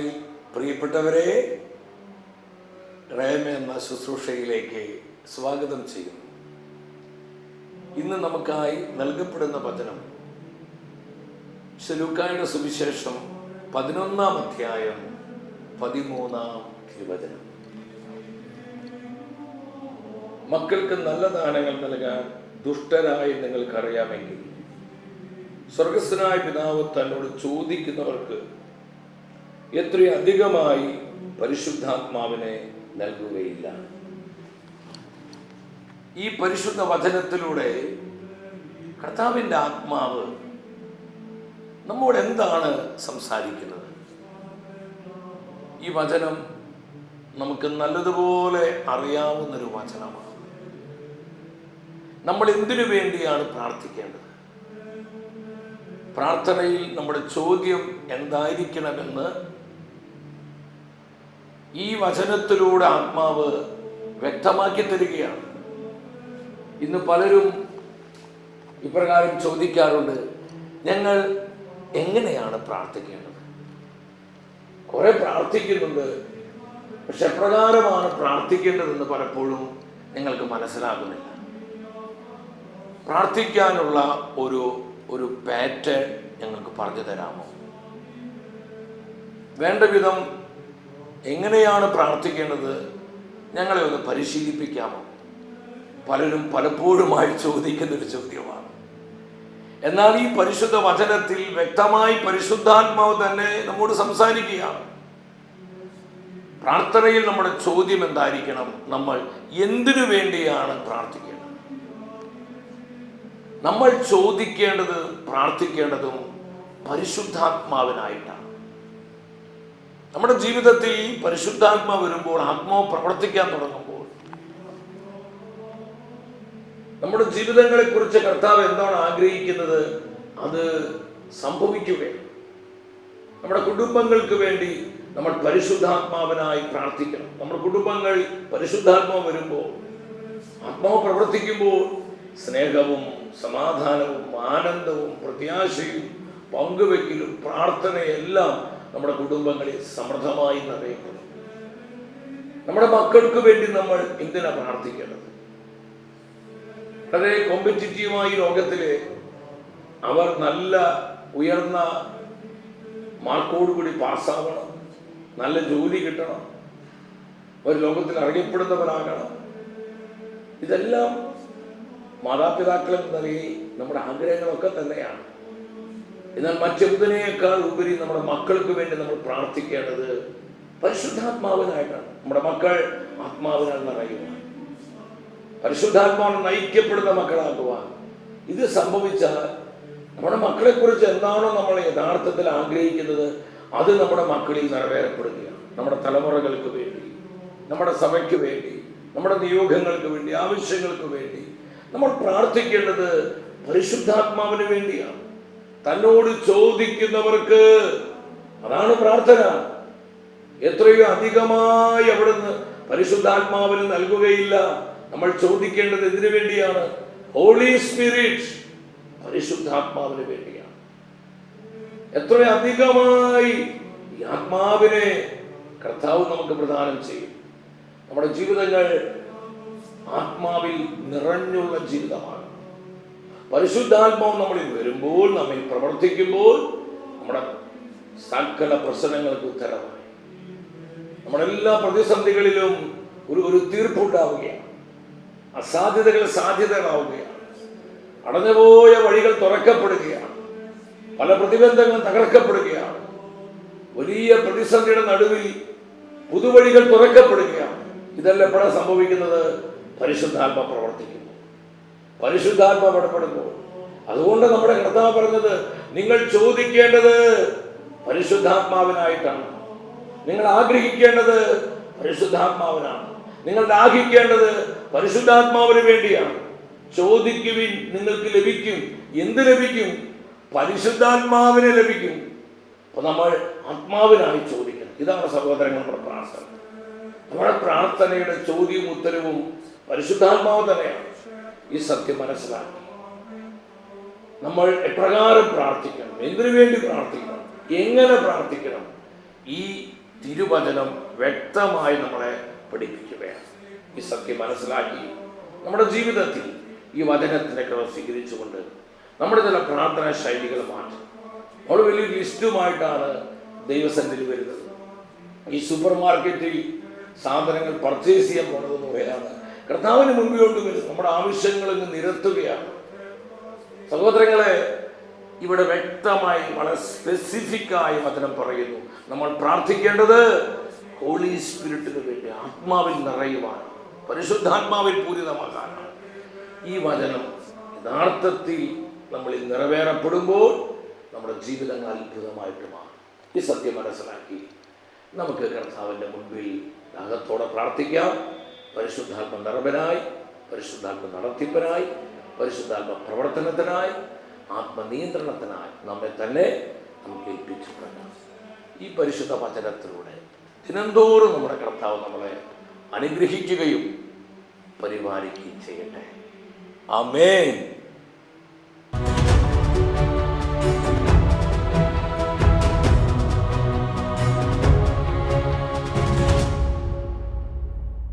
കർത്താവിൽ പ്രിയപ്പെട്ടവരെ റേമ എന്ന ശുശ്രൂഷയിലേക്ക് സ്വാഗതം ചെയ്യുന്നു. ഇന്ന് നമുക്കായി നൽകപ്പെടുന്ന വചനം ശലൂക്കായുടെ സുവിശേഷം പതിനൊന്നാം അധ്യായം പതിമൂന്നാം തിരുവചനം. മക്കൾക്ക് നല്ല ദാനങ്ങൾ നൽകാൻ ദുഷ്ടരായി നിങ്ങൾക്കറിയാമെങ്കിൽ സ്വർഗസ്വനായ പിതാവ് തന്നോട് ചോദിക്കുന്നവർക്ക് എത്രയും അധികമായി പരിശുദ്ധാത്മാവിനെ നൽകുകയില്ല. ഈ പരിശുദ്ധ വചനത്തിലൂടെ കർത്താവിന്റെ ആത്മാവ് നമ്മോട് എന്താണ് സംസാരിക്കുന്നത്? ഈ വചനം നമുക്ക് നല്ലതുപോലെ അറിയാവുന്നൊരു വചനമാണ്. നമ്മൾ എന്തിനു വേണ്ടിയാണ് പ്രാർത്ഥിക്കേണ്ടത്? പ്രാർത്ഥനയിൽ നമ്മുടെ ചോദ്യം എന്തായിരിക്കണമെന്ന് ഈ വചനത്തിലൂടെ ആത്മാവ് വ്യക്തമാക്കി തരികയാണ്. ഇന്ന് പലരും ഇപ്രകാരം ചോദിക്കാറുണ്ട് ഞങ്ങൾ എങ്ങനെയാണ് പ്രാർത്ഥിക്കേണ്ടത്? കുറെ പ്രാർത്ഥിക്കുന്നുണ്ട് പക്ഷെ എപ്രകാരമാണ് പ്രാർത്ഥിക്കേണ്ടതെന്ന് പലപ്പോഴും നിങ്ങൾക്ക് മനസ്സിലാകുന്നില്ല. പ്രാർത്ഥിക്കാനുള്ള ഒരു ഒരു പാറ്റേൺ ഞങ്ങൾക്ക് പറഞ്ഞു തരാമോ? വേണ്ട വിധം എങ്ങനെയാണ് പ്രാർത്ഥിക്കേണ്ടത് ഞങ്ങളെ ഒന്ന് പരിശീലിപ്പിക്കാമോ? പലരും പലപ്പോഴുമായി ചോദിക്കുന്ന ഒരു ചോദ്യമാണ്. എന്നാൽ ഈ പരിശുദ്ധ വചനത്തിൽ വ്യക്തമായി പരിശുദ്ധാത്മാവ് തന്നെ നമ്മോട് സംസാരിക്കുകയാണ്. പ്രാർത്ഥനയിൽ നമ്മുടെ ചോദ്യം എന്തായിരിക്കണം? നമ്മൾ എന്തിനു വേണ്ടിയാണ് പ്രാർത്ഥിക്കേണ്ടത്? നമ്മൾ ചോദിക്കേണ്ടത് പ്രാർത്ഥിക്കേണ്ടതും പരിശുദ്ധാത്മാവിനായിട്ടാണ്. നമ്മുടെ ജീവിതത്തിൽ പരിശുദ്ധാത്മ വരുമ്പോൾ ആത്മാവ് പ്രവർത്തിക്കാൻ തുടങ്ങുമ്പോൾ നമ്മുടെ ജീവിതങ്ങളെ കുറിച്ച് കർത്താവ് എന്താണ് ആഗ്രഹിക്കുന്നത്? അത് സംഭവിക്കുകയാണ്. നമ്മുടെ കുടുംബങ്ങൾക്ക് വേണ്ടി നമ്മൾ പരിശുദ്ധാത്മാവിനായി പ്രാർത്ഥിക്കണം. നമ്മുടെ കുടുംബങ്ങൾ പരിശുദ്ധാത്മാവ് വരുമ്പോൾ ആത്മാവ് പ്രവർത്തിക്കുമ്പോൾ സ്നേഹവും സമാധാനവും ആനന്ദവും പ്രത്യാശയും പങ്കുവെക്കലും പ്രാർത്ഥനയെല്ലാം നമ്മുടെ കുടുംബങ്ങളിൽ സമൃദ്ധമായി നിറയപ്പെടും നമ്മുടെ മക്കൾക്ക് വേണ്ടി നമ്മൾ എന്തിനാ പ്രാർത്ഥിക്കേണ്ടത്? വളരെ കോമ്പറ്റിറ്റീവായി ലോകത്തിലെ അവർ നല്ല ഉയർന്ന മാർക്കോടുകൂടി പാസ്സാവണം. നല്ല ജോലി കിട്ടണം. ഒരു ലോകത്തിൽ അറിയപ്പെടുന്നവരാകണം. ഇതെല്ലാം മാതാപിതാക്കൾ എന്ന നിലയിൽ നമ്മുടെ ആഗ്രഹങ്ങളൊക്കെ തന്നെയാണ്. എന്നാൽ മറ്റെന്തിനേക്കാൾ ഉപരി നമ്മുടെ മക്കൾക്ക് വേണ്ടി നമ്മൾ പ്രാർത്ഥിക്കേണ്ടത് പരിശുദ്ധാത്മാവിനായിട്ടാണ്. നമ്മുടെ മക്കൾ ആത്മാവിനാൽ നിറയുവാൻ. പരിശുദ്ധാത്മാവിനെ നയിക്കപ്പെടുന്ന മക്കളാകുവാൻ. ഇത് സംഭവിച്ചാൽ നമ്മുടെ മക്കളെക്കുറിച്ച് എന്താണോ നമ്മൾ യഥാർത്ഥത്തിൽ ആഗ്രഹിക്കുന്നത് അത് നമ്മുടെ മക്കളിൽ നിറവേറപ്പെടുകയാണ്. നമ്മുടെ തലമുറകൾക്ക് വേണ്ടി നമ്മുടെ സഭയ്ക്ക് വേണ്ടി നമ്മുടെ നിയോഗങ്ങൾക്ക് വേണ്ടി ആവശ്യങ്ങൾക്ക് വേണ്ടി നമ്മൾ പ്രാർത്ഥിക്കേണ്ടത് പരിശുദ്ധാത്മാവിന് വേണ്ടിയാണ്. തന്നോട് ചോദിക്കുന്നവർക്ക് അതാണ് പ്രാർത്ഥന. എത്രയോ അധികമായി അവിടുന്ന് പരിശുദ്ധാത്മാവിന് നൽകുകയില്ല. നമ്മൾ ചോദിക്കേണ്ടത് എന്തിനു വേണ്ടിയാണ്? ഹോളി സ്പിരിറ്റ് പരിശുദ്ധാത്മാവിന് വേണ്ടിയാണ്. എത്ര അധികമായി ഈ ആത്മാവിനെ കർത്താവ് നമുക്ക് പ്രദാനം ചെയ്യും. നമ്മുടെ ജീവിതങ്ങൾ ആത്മാവിൽ നിറഞ്ഞുള്ള ജീവിതമാണ്. പരിശുദ്ധാത്മാവ് നമ്മളിൽ വരുമ്പോൾ നമ്മിൽ പ്രവർത്തിക്കുമ്പോൾ നമ്മുടെ സകല പ്രശ്നങ്ങൾക്ക് ഉത്തരമായി നമ്മുടെ എല്ലാ പ്രതിസന്ധികളിലും ഒരു ഒരു തീർപ്പുണ്ടാവുകയാണ് അസാധ്യതകൾ സാധ്യതകളാവുകയാണ്. അടഞ്ഞുപോയ വഴികൾ തുറക്കപ്പെടുകയാണ്. പല പ്രതിബന്ധങ്ങളും തകർക്കപ്പെടുകയാണ്. വലിയ പ്രതിസന്ധിയുടെ നടുവിൽ പുതുവഴികൾ തുറക്കപ്പെടുകയാണ്. ഇതെല്ലാം എപ്പോഴാണ് സംഭവിക്കുന്നത്? പരിശുദ്ധാത്മ പ്രവർത്തിക്കുന്നു. പരിശുദ്ധാത്മ ഇടപെടുമ്പോൾ അതുകൊണ്ട് നമ്മുടെ കർത്താവ് പറഞ്ഞത് നിങ്ങൾ ചോദിക്കേണ്ടത് പരിശുദ്ധാത്മാവിനായിട്ടാണ്. നിങ്ങൾ ആഗ്രഹിക്കേണ്ടത് പരിശുദ്ധാത്മാവിനാണ്. നിങ്ങൾ ദാഹിക്കേണ്ടത് പരിശുദ്ധാത്മാവിന് വേണ്ടിയാണ്. ചോദിക്കുവിൻ നിങ്ങൾക്ക് ലഭിക്കും. എന്ത് ലഭിക്കും? പരിശുദ്ധാത്മാവിനെ ലഭിക്കും. അപ്പൊ നമ്മൾ ആത്മാവിനായി ചോദിക്കണം. ഇതാണ് സഹോദരങ്ങളുടെ പ്രാർത്ഥന. നമ്മുടെ പ്രാർത്ഥനയുടെ ചോദ്യവും ഉത്തരവും പരിശുദ്ധാത്മാവ് തന്നെയാണ്. ഈ സത്യം മനസ്സിലാക്കി. നമ്മൾ എപ്രകാരം പ്രാർത്ഥിക്കണം? എന്തിനു വേണ്ടി പ്രാർത്ഥിക്കണം? എങ്ങനെ പ്രാർത്ഥിക്കണം? ഈ തിരുവചനം വ്യക്തമായി നമ്മളെ പഠിപ്പിക്കുകയാണ്. ഈ സത്യം മനസ്സിലാക്കി നമ്മുടെ ജീവിതത്തിൽ ഈ വചനത്തിന്റെ ക്രമം സ്വീകരിച്ചുകൊണ്ട് നമ്മുടെ ചില പ്രാർത്ഥനാ ശൈലികൾ മാറ്റി. നമ്മൾ വലിയ ലിസ്റ്റുമായിട്ടാണ് ദൈവസന്നിധി വരുന്നത്. ഈ സൂപ്പർ മാർക്കറ്റിൽ സാധനങ്ങൾ പർച്ചേസ് ചെയ്യാൻ പോകുന്നത് പോലെയാണ് കർത്താവിന് മുമ്പിലോട്ട് വരും നമ്മുടെ ആവശ്യങ്ങൾ നിരത്തുകയാണ്. സഹോദരങ്ങളെ ഇവിടെ വ്യക്തമായി വളരെ സ്പെസിഫിക്കായി വചനം പറയുന്നു. നമ്മൾ പ്രാർത്ഥിക്കേണ്ടത് ഹോളി സ്പിരിറ്റിന് വേണ്ടി ആത്മാവിൽ നിറയുവാൻ പരിശുദ്ധാത്മാവിൽ പൂരിതമാകാനാണ്. ഈ വചനം യഥാർത്ഥത്തിൽ നമ്മളിൽ നിറവേറപ്പെടുമ്പോൾ നമ്മുടെ ജീവിതങ്ങൾ അത്ഭുതമായിട്ട് മാറും. ഈ സത്യം മനസ്സിലാക്കി നമുക്ക് കർത്താവിന്റെ മുൻപിൽ അകത്തോടെ പ്രാർത്ഥിക്കാം. പരിശുദ്ധാത്മ നിറവനായി പരിശുദ്ധാത്മ നടത്തിപ്പനായി പരിശുദ്ധാത്മ പ്രവർത്തനത്തിനായി ആത്മനിയന്ത്രണത്തിനായി നമ്മെ തന്നെ നമുക്ക് ഏൽപ്പിച്ചിട്ടുണ്ട്. ഈ പരിശുദ്ധ വചനത്തിലൂടെ ദിനംതോറും നമ്മുടെ കർത്താവ് നമ്മളെ അനുഗ്രഹിക്കുകയും പരിപാലിക്കുകയും ചെയ്യട്ടെ. ആമേൻ.